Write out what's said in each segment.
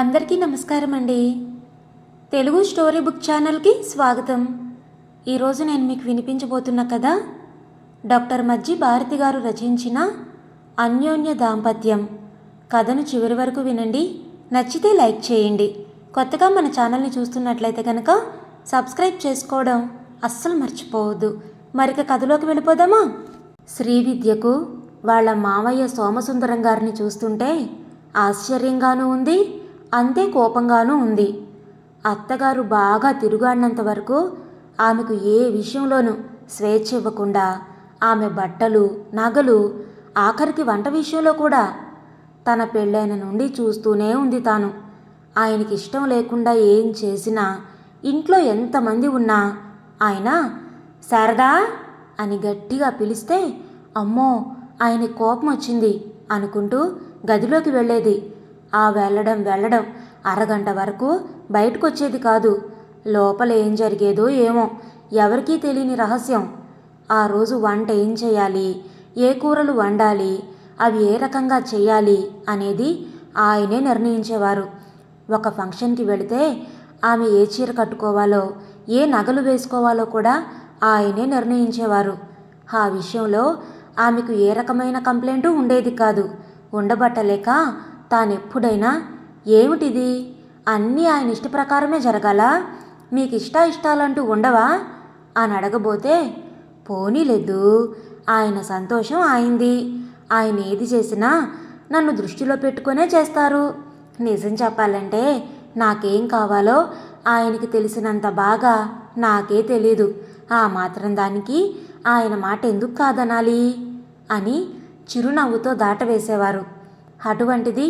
అందరికీ నమస్కారం అండి. తెలుగు స్టోరీ బుక్ ఛానల్కి స్వాగతం. ఈరోజు నేను మీకు వినిపించబోతున్న కథ డాక్టర్ మజ్జి భారతి గారు రచించిన అన్యోన్య దాంపత్యం. కథను చివరి వరకు వినండి. నచ్చితే లైక్ చేయండి. కొత్తగా మన ఛానల్ని చూస్తున్నట్లయితే కనుక సబ్స్క్రైబ్ చేసుకోవడం అస్సలు మర్చిపోవద్దు. మరిక కథలోకి వెళ్ళిపోదామా? శ్రీ విద్యకు వాళ్ళ మామయ్య సోమసుందరం గారిని చూస్తుంటే ఆశ్చర్యంగానూ ఉంది. అంతే కోపంగానూ ఉంది. అత్తగారు బాగా తిరుగాడినంత వరకు ఆమెకు ఏ విషయంలోనూ స్వేచ్ఛ ఇవ్వకుండా ఆమె బట్టలు నగలు ఆఖరికి వంట విషయంలో కూడా తన పెళ్ళైన నుండి చూస్తూనే ఉంది తాను. ఆయనకి ఇష్టం లేకుండా ఏం చేసినా ఇంట్లో ఎంతమంది ఉన్నా ఆయన శారదా అని గట్టిగా పిలిస్తే అమ్మో ఆయన కోపం వచ్చింది అనుకుంటూ గదిలోకి వెళ్ళేది. ఆ వెళ్ళడం వెళ్ళడం. అరగంట వరకు బయటకు వచ్చేది కాదు. లోపల ఏం జరిగేదో ఏమో. ఎవరికీ తెలియని రహస్యం. ఆ రోజు వంట ఏం చేయాలి? ఏ కూరలు వండాలి? అవి ఏ రకంగా చేయాలి? అనేది ఆయనే నిర్ణయించేవారు. ఒక ఫంక్షన్కి వెళితే ఆమె ఏ చీర కట్టుకోవాలో ఏ నగలు వేసుకోవాలో కూడా ఆయనే నిర్ణయించేవారు. ఆ విషయంలో ఆమెకు ఏ రకమైన కంప్లైంటు ఉండేది కాదు. ఉండబట్టలేక తానెప్పుడైనా ఏమిటిది? అన్నీ ఆయన ఇష్ట ప్రకారమే జరగాల? మీకు ఇష్ట ఇష్టాలంటూ ఉండవా? అని అడగబోతే పోనీలేదు. ఆయన సంతోషం ఆయింది. ఆయన ఏది చేసినా నన్ను దృష్టిలో పెట్టుకునే చేస్తారు. నిజం చెప్పాలంటే నాకేం కావాలో ఆయనకి తెలిసినంత బాగా నాకే తెలీదు. ఆ మాత్రం దానికి ఆయన మాట ఎందుకు కాదనాలి? అని చిరునవ్వుతో దాటవేసేవారు. అటువంటిది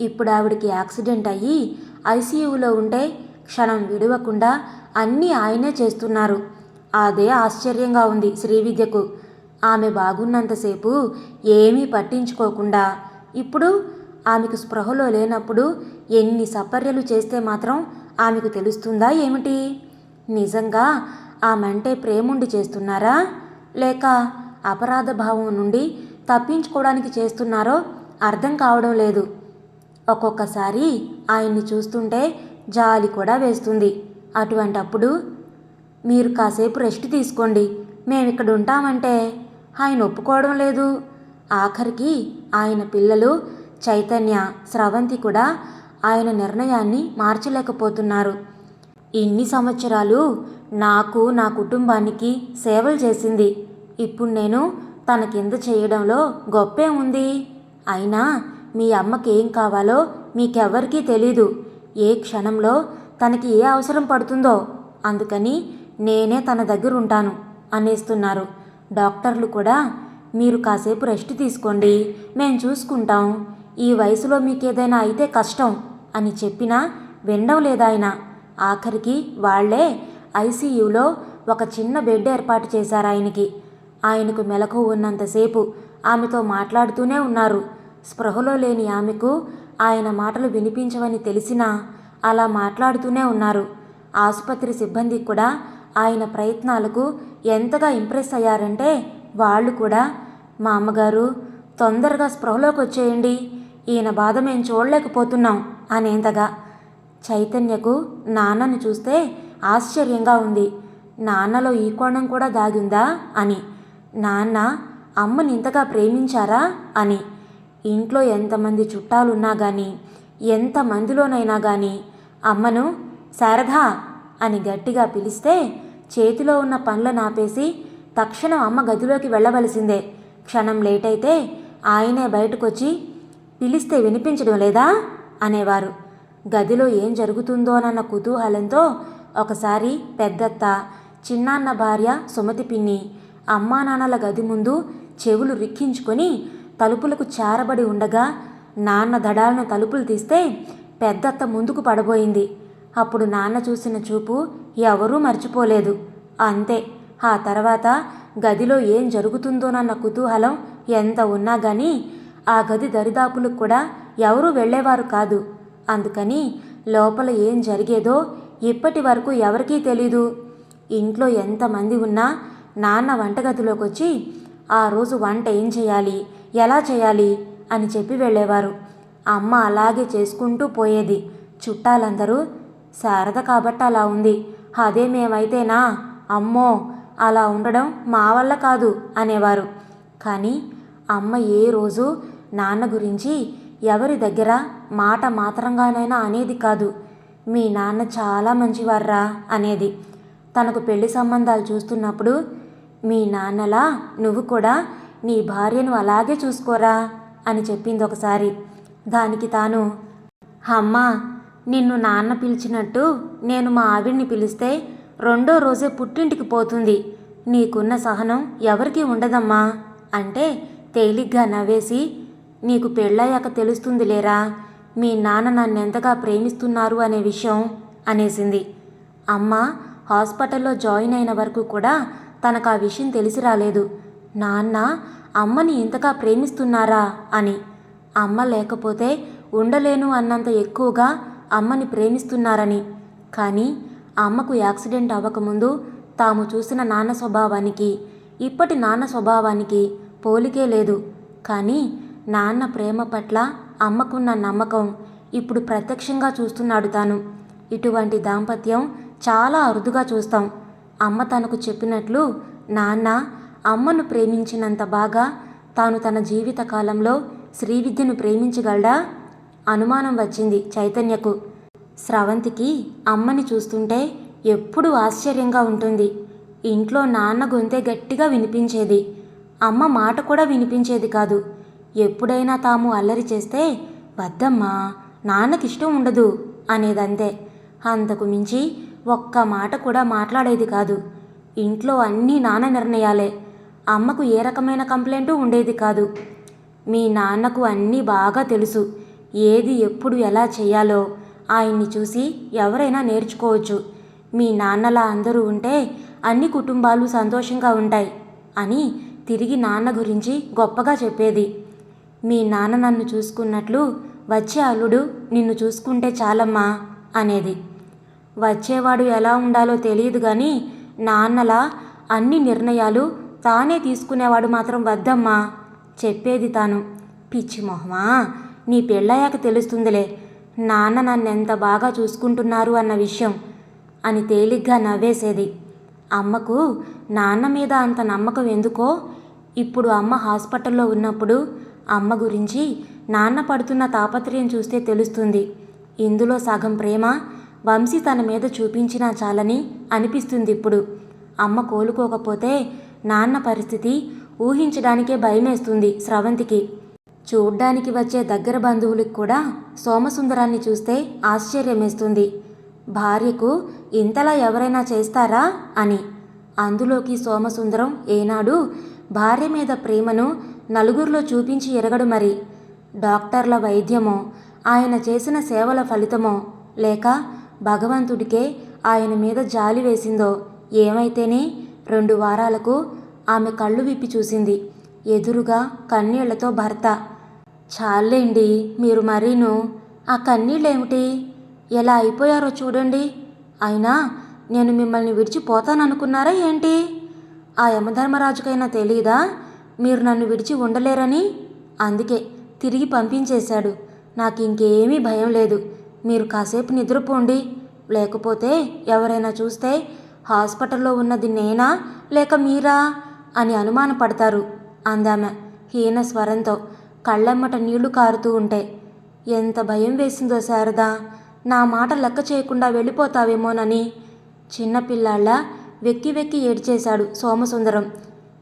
ఇప్పుడు ఆవిడికి యాక్సిడెంట్ అయ్యి ఐసీయూలో ఉంటే క్షణం విడవకుండా అన్నీ ఆయనే చేస్తున్నారు. అదే ఆశ్చర్యంగా ఉంది శ్రీవిద్యకు. ఆమె బాగున్నంతసేపు ఏమీ పట్టించుకోకుండా. ఇప్పుడు ఆమెకు స్పృహలో లేనప్పుడు ఎన్ని సపర్యలు చేస్తే మాత్రం ఆమెకు తెలుస్తుందా ఏమిటి? నిజంగా ఆమంటే ప్రేముండి చేస్తున్నారా? లేక అపరాధ భావం నుండి తప్పించుకోవడానికి చేస్తున్నారో అర్థం కావడం లేదు. ఒక్కొక్కసారి ఆయన్ని చూస్తుంటే జాలి కూడా వేస్తుంది. అటువంటప్పుడు మీరు కాసేపు రెస్ట్ తీసుకోండి. మేము ఇక్కడ ఉంటామంటే ఆయన ఒప్పుకోవడం లేదు. ఆఖరికి ఆయన పిల్లలు చైతన్య స్రవంతి కూడా ఆయన నిర్ణయాన్ని మార్చలేకపోతున్నారు. ఇన్ని సంవత్సరాలు నాకు నా కుటుంబానికి సేవలు చేసింది. ఇప్పుడు నేను తన కింద చేయడంలో గొప్పే ఉంది. అయినా మీ అమ్మకి ఏం కావాలో మీకెవ్వరికీ తెలీదు. ఏ క్షణంలో తనకి ఏ అవసరం పడుతుందో అందుకని నేనే తన దగ్గర ఉంటాను అనేస్తున్నారు. డాక్టర్లు కూడా మీరు కాసేపు రెస్ట్ తీసుకోండి మేము చూసుకుంటాం. ఈ వయసులో మీకేదైనా అయితే కష్టం అని చెప్పినా వినడం లేదాయన ఆఖరికి వాళ్ళే ఐసీయూలో ఒక చిన్న బెడ్ ఏర్పాటు చేశారు ఆయనకి. ఆయనకు మెలకు ఉన్నంతసేపు ఆమెతో మాట్లాడుతూనే ఉన్నారు. స్పృహలో లేని ఆమెకు ఆయన మాటలు వినిపించవని తెలిసినా అలా మాట్లాడుతూనే ఉన్నారు. ఆసుపత్రి సిబ్బంది కూడా ఆయన ప్రయత్నాలకు ఎంతగా ఇంప్రెస్ అయ్యారంటే వాళ్ళు కూడా మా అమ్మగారు తొందరగా స్పృహలోకి వచ్చేయండి. ఈయన బాధ మేము చూడలేకపోతున్నాం అనేంతగా. చైతన్యకు నాన్నను చూస్తే ఆశ్చర్యంగా ఉంది. నాన్నలో ఈ కోణం కూడా దాగిందా అని. నాన్న అమ్మని ఇంతగా ప్రేమించారా? అని. ఇంట్లో ఎంతమంది చుట్టాలున్నా కానీ ఎంతమందిలోనైనా కానీ అమ్మను శారదా అని గట్టిగా పిలిస్తే చేతిలో ఉన్న పనులను ఆపేసి తక్షణం అమ్మ గదిలోకి వెళ్ళవలసిందే. క్షణం లేట్ అయితే ఆయనే బయటకొచ్చి పిలిస్తే వినిపించడం లేదా? అనేవారు. గదిలో ఏం జరుగుతుందోనన్న కుతూహలంతో ఒకసారి పెద్దత్త చిన్నాన్న భార్య సుమతి పిన్ని అమ్మా నాన్నల గది ముందు చెవులు రిక్కించుకొని తలుపులకు చారబడి ఉండగా నాన్న దడాలను తలుపులు తీస్తే పెద్దత్త ముందుకు పడబోయింది. అప్పుడు నాన్న చూసిన చూపు ఎవరూ మర్చిపోలేదు. అంతే ఆ తర్వాత గదిలో ఏం జరుగుతుందోనన్న కుతూహలం ఎంత ఉన్నా కానీ ఆ గది దరిదాపులకు కూడా ఎవరూ వెళ్ళేవారు కాదు. అందుకని లోపల ఏం జరిగేదో ఇప్పటి వరకు ఎవరికీ తెలీదు. ఇంట్లో ఎంతమంది ఉన్నా నాన్న వంటగదిలోకి వచ్చి ఆ రోజు వంట ఏం చేయాలి? ఎలా చేయాలి? అని చెప్పి వెళ్ళేవారు. అమ్మ అలాగే చేసుకుంటూ పోయేది. చుట్టాలందరూ శారద కాబట్టి అలా ఉంది. అదే మేమైతేనా? అమ్మో అలా ఉండడం మా వల్ల కాదు అనేవారు. కానీ అమ్మ ఏ రోజు నాన్న గురించి ఎవరి దగ్గర మాట మాత్రంగానైనా అనేది కాదు. మీ నాన్న చాలా మంచివార్రా అనేది. తనకు పెళ్ళి సంబంధాలు చూస్తున్నప్పుడు మీ నాన్నలా నువ్వు కూడా నీ భార్యను అలాగే చూసుకోరా అని చెప్పింది ఒకసారి. దానికి తాను అమ్మా నిన్ను నాన్న పిలిచినట్టు నేను మా ఆవిడ్ని పిలిస్తే రెండో రోజే పుట్టింటికి పోతుంది. నీకున్న సహనం ఎవరికీ ఉండదమ్మా అంటే తేలిగ్గా నవ్వేసి నీకు పెళ్ళయ్యాక తెలుస్తుంది లేరా? మీ నాన్న నన్నెంతగా ప్రేమిస్తున్నారు అనే విషయం అనేసింది. అమ్మ హాస్పిటల్లో జాయిన్ అయిన వరకు కూడా తనకు ఆ విషయం తెలిసి రాలేదు. నాన్న అమ్మని ఇంతగా ప్రేమిస్తున్నారా? అని. అమ్మ లేకపోతే ఉండలేను అన్నంత ఎక్కువగా అమ్మని ప్రేమిస్తున్నారని. కానీ అమ్మకు యాక్సిడెంట్ అవ్వకముందు తాము చూసిన నాన్న స్వభావానికి ఇప్పటి నాన్న స్వభావానికి పోలికే లేదు. కానీ నాన్న ప్రేమ పట్ల అమ్మకున్న నమ్మకం ఇప్పుడు ప్రత్యక్షంగా చూస్తున్నాడు తాను. ఇటువంటి దాంపత్యం చాలా అరుదుగా చూస్తాం. అమ్మ తనకు చెప్పినట్లు నాన్న అమ్మను ప్రేమించినంత బాగా తాను తన జీవితకాలంలో శ్రీవిద్యను ప్రేమించగలడా? అనుమానం వచ్చింది చైతన్యకు. స్రవంతికి అమ్మని చూస్తుంటే ఎప్పుడూ ఆశ్చర్యంగా ఉంటుంది. ఇంట్లో నాన్న గొంతే గట్టిగా వినిపించేది. అమ్మ మాట కూడా వినిపించేది కాదు. ఎప్పుడైనా తాము అల్లరి చేస్తే వద్దమ్మా నాన్నకిష్టం ఉండదు అనేదంతే. అంతకు మించి ఒక్క మాట కూడా మాట్లాడేది కాదు. ఇంట్లో అన్నీ నాన్న నిర్ణయాలే. అమ్మకు ఏ రకమైన కంప్లైంటు ఉండేది కాదు. మీ నాన్నకు అన్నీ బాగా తెలుసు. ఏది ఎప్పుడు ఎలా చేయాలో ఆయన్ని చూసి ఎవరైనా నేర్చుకోవచ్చు. మీ నాన్నలా అందరూ ఉంటే అన్ని కుటుంబాలు సంతోషంగా ఉంటాయి అని తిరిగి నాన్న గురించి గొప్పగా చెప్పేది. మీ నాన్న నన్ను చూసుకున్నట్లు వచ్చే అల్లుడు నిన్ను చూసుకుంటే చాలమ్మా అనేది. వచ్చేవాడు ఎలా ఉండాలో తెలియదు కానీ నాన్నలా అన్ని నిర్ణయాలు తానే తీసుకునేవాడు మాత్రం వద్దమ్మా చెప్పేది తాను. పిచ్చి మొహమా? నీ పెళ్ళయ్యాక తెలుస్తుందిలే. నాన్న నన్ను ఎంత బాగా చూసుకుంటున్నారు అన్న విషయం అని తేలిగ్గా నవ్వేసేది. అమ్మకు నాన్న మీద అంత నమ్మకం ఎందుకో? ఇప్పుడు అమ్మ హాస్పిటల్లో ఉన్నప్పుడు అమ్మ గురించి నాన్న పడుతున్న తాపత్రయం చూస్తే తెలుస్తుంది. ఇందులో సగం ప్రేమ వంశీ తన మీద చూపించినా చాలని అనిపిస్తుంది ఇప్పుడు. అమ్మ కోలుకోకపోతే నాన్న పరిస్థితి ఊహించడానికే భయమేస్తుంది స్రవంతికి. చూడ్డానికి వచ్చే దగ్గర బంధువులకు కూడా సోమసుందరాన్ని చూస్తే ఆశ్చర్యమేస్తుంది. భార్యకు ఇంతలా ఎవరైనా చేస్తారా అని. అందులోకి సోమసుందరం ఏనాడు భార్య మీద ప్రేమను నలుగురిలో చూపించి ఎరగడు మరి. డాక్టర్ల వైద్యమో ఆయన చేసిన సేవల ఫలితమో లేక భగవంతుడికే ఆయన మీద జాలి వేసిందో ఏమైతేనే రెండు వారాలకు ఆమె కళ్ళు విప్పి చూసింది. ఎదురుగా కన్నీళ్ళతో భర్త. చాలేండి మీరు మరీను. ఆ కన్నీళ్ళేమిటి ఎలా అయిపోయారో చూడండి. అయినా నేను మిమ్మల్ని విడిచిపోతాననుకున్నారా ఏంటి? ఆ యమధర్మరాజుకైనా తెలీదా? మీరు నన్ను విడిచి ఉండలేరని? అందుకే తిరిగి పంపించేశాడు. నాకు ఇంకేమీ భయం లేదు. మీరు కాసేపు నిద్రపోండి. లేకపోతే ఎవరైనా చూస్తే హాస్పిటల్లో ఉన్నది నేనా? లేక మీరా? అని అనుమానపడతారు అందామె హీన స్వరంతో. కళ్ళెమ్మట నీళ్ళు కారుతూ ఉంటే. ఎంత భయం వేసిందో శారదా. నా మాట లెక్క చేయకుండా వెళ్ళిపోతావేమోనని. చిన్నపిల్లాళ్ళ వెక్కి వెక్కి ఏడ్చేశాడు సోమసుందరం.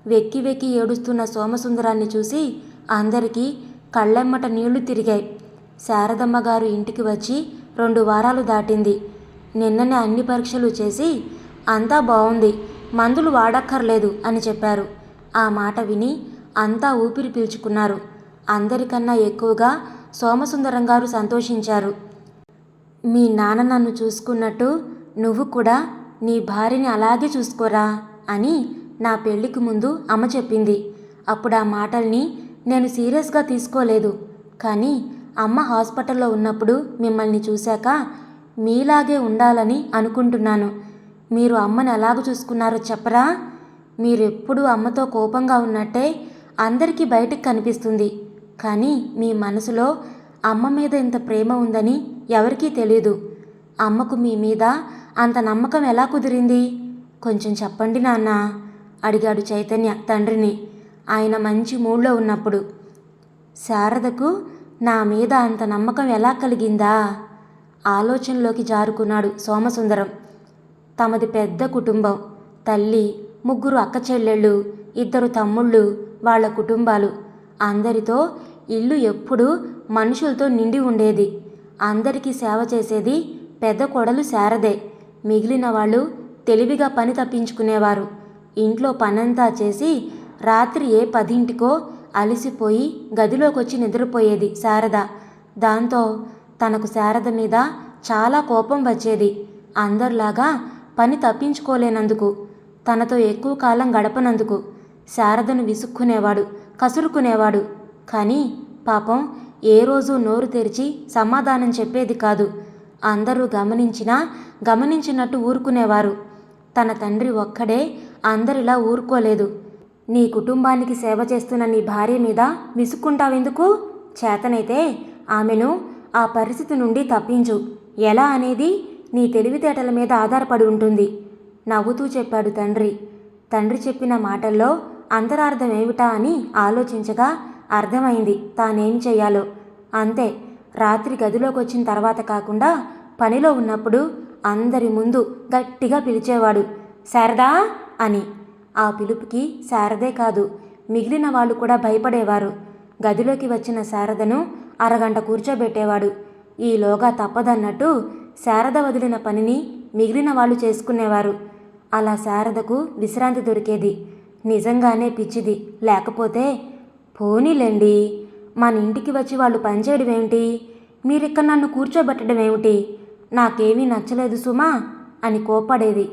వెక్కి వెక్కి ఏడుస్తున్న సోమసుందరాన్ని చూసి అందరికీ కళ్ళెమ్మట నీళ్ళు తిరిగాయి. శారదమ్మ గారు ఇంటికి వచ్చి రెండు వారాలు దాటింది. నిన్ననే అన్ని పరీక్షలు చేసి అంతా బాగుంది మందులు వాడక్కర్లేదు అని చెప్పారు. ఆ మాట విని అంతా ఊపిరి పీల్చుకున్నారు. అందరికన్నా ఎక్కువగా సోమసుందరం గారు సంతోషించారు. మీ నాన్న నన్ను చూసుకున్నట్టు నువ్వు కూడా నీ భార్యని అలాగే చూసుకోరా అని నా పెళ్ళికి ముందు అమ్మ చెప్పింది. అప్పుడు ఆ మాటల్ని నేను సీరియస్గా తీసుకోలేదు. కానీ అమ్మ హాస్పిటల్లో ఉన్నప్పుడు మిమ్మల్ని చూశాక మీలాగే ఉండాలని అనుకుంటున్నాను. మీరు అమ్మని ఎలాగ చూసుకున్నారో చెప్పరా? మీరెప్పుడు అమ్మతో కోపంగా ఉన్నట్టే అందరికీ బయటికి కనిపిస్తుంది. కానీ మీ మనసులో అమ్మ మీద ఇంత ప్రేమ ఉందని ఎవరికీ తెలీదు. అమ్మకు మీ మీద అంత నమ్మకం ఎలా కుదిరింది? కొంచెం చెప్పండి నాన్న అడిగాడు చైతన్య తండ్రిని. ఆయన మంచి మూడ్లో ఉన్నప్పుడు. శారదకు నా మీద అంత నమ్మకం ఎలా కలిగిందా? ఆలోచనలోకి జారుకున్నాడు సోమసుందరం. తమది పెద్ద కుటుంబం. తల్లి ముగ్గురు అక్క చెల్లెళ్ళు ఇద్దరు తమ్ముళ్ళు వాళ్ళ కుటుంబాలు. అందరితో ఇల్లు ఎప్పుడూ మనుషులతో నిండి ఉండేది. అందరికీ సేవ చేసేది పెద్ద కొడలు శారదే. మిగిలిన వాళ్ళు తెలివిగా పని తప్పించుకునేవారు. ఇంట్లో పనంతా చేసి రాత్రి ఏ పదింటికో అలసిపోయి గదిలోకొచ్చి నిద్రపోయేది శారద. దాంతో తనకు శారద మీద చాలా కోపం వచ్చేది. అందరిలాగా పని తప్పించుకోలేనందుకు తనతో ఎక్కువ కాలం గడపనందుకు శారదను విసుక్కునేవాడు కసురుకునేవాడు. కానీ పాపం ఏ రోజు నోరు తెరిచి సమాధానం చెప్పేది కాదు. అందరూ గమనించినా గమనించినట్టు ఊరుకునేవారు. తన తండ్రి ఒక్కడే అందరిలా ఊరుకోలేదు. నీ కుటుంబానికి సేవ చేస్తున్న నీ భార్య మీద విసుక్కుంటావెందుకు? చేతనైతే ఆమెను ఆ పరిస్థితి నుండి తప్పించు. ఎలా అనేది నీ తెలివితేటల మీద ఆధారపడి ఉంటుంది. నవ్వుతూ చెప్పాడు తండ్రి. తండ్రి చెప్పిన మాటల్లో అంతరార్థం ఏమిటా అని ఆలోచించగా అర్థమైంది తానేం చేయాలో అంతే రాత్రి గదిలోకి వచ్చిన తర్వాత కాకుండా పనిలో ఉన్నప్పుడు అందరి ముందు గట్టిగా పిలిచేవాడు శారదా అని. ఆ పిలుపుకి శారదే కాదు మిగిలిన వాళ్ళు కూడా భయపడేవారు. గదిలోకి వచ్చిన శారదను అరగంట కూర్చోబెట్టేవాడు. ఈలోగా తప్పదన్నట్టు శారద వదిలిన పనిని మిగిలిన వాళ్ళు చేసుకునేవారు. అలా శారదకు విశ్రాంతి దొరికేది. నిజంగానే పిచ్చిది. లేకపోతే పోనీలేండి. మన ఇంటికి వచ్చి వాళ్ళు పనిచేయడం ఏమిటి? మీరిక్కడ నన్ను కూర్చోబెట్టడం ఏమిటి? నాకేమీ నచ్చలేదు సుమా అని కోపడేది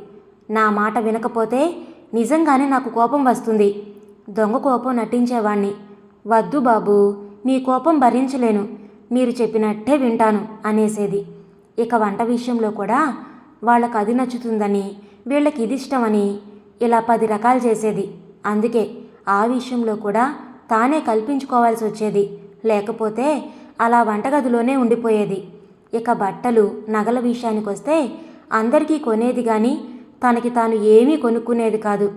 నా మాట వినకపోతే నిజంగానే నాకు కోపం వస్తుంది. దొంగ కోపం నటించేవాణ్ణి. వద్దు బాబు. మీ కోపం భరించలేను. మీరు చెప్పినట్టే వింటాను అనేసేది. ఇక వంట విషయంలో కూడా వాళ్ళకు అది నచ్చుతుందని వీళ్ళకి ఇది ఇష్టమని ఇలా పది రకాలు చేసేది. అందుకే ఆ విషయంలో కూడా తానే కల్పించుకోవాల్సి వచ్చేది. లేకపోతే అలా వంటగదిలోనే ఉండిపోయేది. ఇక బట్టలు నగల విషయానికి వస్తే అందరికీ కొనేది కానీ తనకి తాను ఏమీ కొనుక్కునేది కాదు.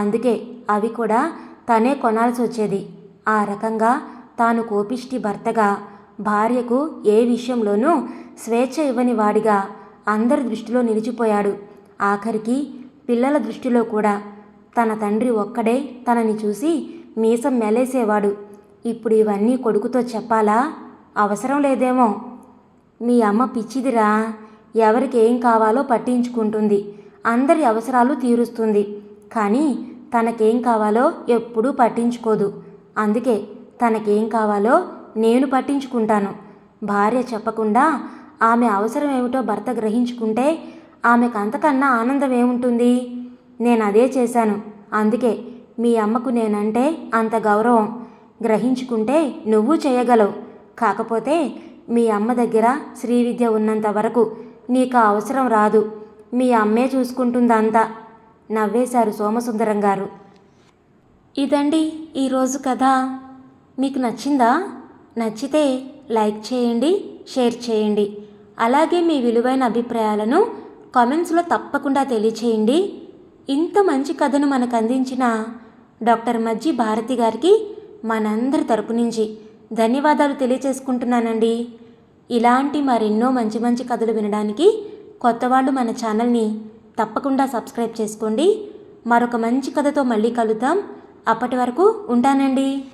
అందుకే అవి కూడా తనే కొనాల్సి వచ్చేది. ఆ రకంగా తాను కోపిష్టి భర్తగా భార్యకు ఏ విషయంలోనూ స్వేచ్ఛ ఇవ్వని వాడిగా అందరి దృష్టిలో నిలిచిపోయాడు. ఆఖరికి పిల్లల దృష్టిలో కూడా తన తండ్రి ఒక్కడే తనని చూసి మీసం మెలేసేవాడు. ఇప్పుడు ఇవన్నీ కొడుకుతో చెప్పాలా? అవసరం లేదేమో. మీ అమ్మ పిచ్చిదిరా ఎవరికి ఏం కావాలో పట్టించుకుంటుంది. అందరి అవసరాలు తీరుస్తుంది. కానీ తనకేం కావాలో ఎప్పుడూ పట్టించుకోదు. అందుకే తనకేం కావాలో నేను పట్టించుకుంటాను. భార్య చెప్పకుండా ఆమె అవసరం ఏమిటో భర్త గ్రహించుకుంటే ఆమెకు అంతకన్నా ఆనందం ఏముంటుంది నేను అదే చేశాను. అందుకే మీ అమ్మకు నేనంటే అంత గౌరవం. గ్రహించుకుంటే నువ్వు చేయగలవు. కాకపోతే మీ అమ్మ దగ్గర శ్రీవిద్య ఉన్నంత వరకు నీకు ఆ అవసరం రాదు. మీ అమ్మే చూసుకుంటుందంతా. నవ్వేశారు సోమసుందరం గారు ఇదండి ఈరోజు కథ. మీకు నచ్చిందా? నచ్చితే లైక్ చేయండి షేర్ చేయండి. అలాగే మీ విలువైన అభిప్రాయాలను కామెంట్స్లో తప్పకుండా తెలియచేయండి. ఇంత మంచి కథను మనకు అందించిన డాక్టర్ మజ్జి భారతి గారికి మనందరి తరపు నుంచి ధన్యవాదాలు తెలియచేసుకుంటున్నానండి. ఇలాంటి మరెన్నో మంచి మంచి కథలు వినడానికి కొత్త వాళ్ళు మన ఛానల్ని తప్పకుండా సబ్స్క్రైబ్ చేసుకోండి. మరొక మంచి కథతో మళ్ళీ కలుద్దాం. అప్పటి వరకు ఉంటానండి.